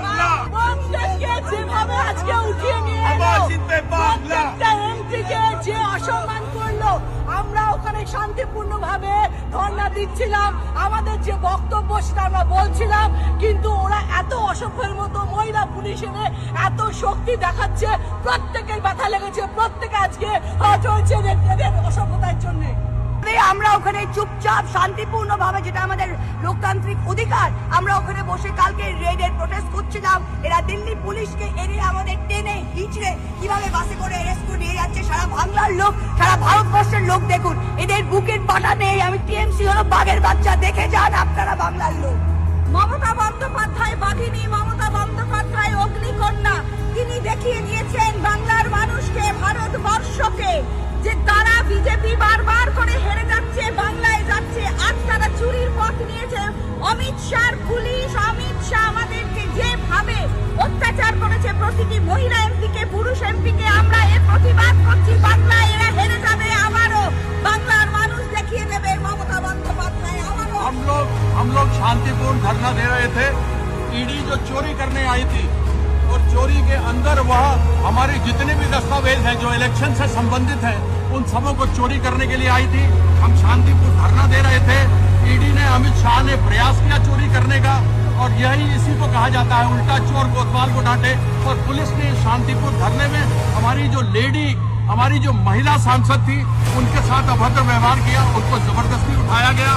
বাংলা। কংগ্রেসকে আজকে উঠিয়ে নিয়ে এলো যে অসম্মান করল আমরা ওখানে শান্তিপূর্ণ ভাবে ধর্ণা দিচ্ছিলাম আমাদের যে বক্তব্য সেটা আমরা বলছিলাম কিন্তু ওরা এত অসভ্যের মতো মহিলা পুলিশ এনে এত শক্তি দেখাচ্ছে প্রত্যেকের ব্যথা লেগেছে প্রত্যেকে আজকে চলছে এদের অসভ্যতার জন্যে। আমরা ওখানে চুপচাপ শান্তিপূর্ণ ভাবে যেটা আমাদের লোকতান্ত্রিক অধিকার, আমরা ওখানে বসে কালকে রেডের প্রোটেস্ট করছিলাম। এরা দিল্লি পুলিশকে এড়িয়ে আমাদের টেনে হিচড়ে কীভাবে বাসে করে করে নিয়ে যাচ্ছে সারা বাংলার লোক, সারা ভারতবর্ষের লোক দেখুন। এদের বুকের পাটা নেই। আমি টিএমসি হলো বাঘের বাচ্চা, দেখে যান আপনারা বাংলার অমিত শাহ পুলিশ অমিত শাহ আমাদেরকে যেভাবে অত্যাচার করেছে প্রতিটি মহিলা এমপিকে পুরুষ এমপিকে আমরা এর প্রতিবাদ করছি বাংলায় এরা হেরে যাবে আবারও বাংলার মানুষ দেখিয়ে দেবে মমতা বন্দ্যোপাধ্যায় আবারও हम लोग हम लोग शांतिपूर्ण धरना दे रहे थे ईडी जो चोरी करने आई थी और चोरी के अंदर वह हमारे जितने भी दस्तावेज हैं जो इलेक्शन से संबंधित हैं उन सबों को चोरी करने के लिए आई थी हम शांतिपूर्ण धरना दे रहे थे ईडी ने, अमित शाह ने प्रयास किया चोरी करने का और यही इसी को कहा जाता है, उल्टा चोर कोतवाल को डांटे और पुलिस ने शांतिपुर धरने में हमारी जो लेडी, हमारी जो महिला सांसद थी, उनके साथ अभद्र व्यवहार किया, उनको ज़बरदस्ती उठाया गया।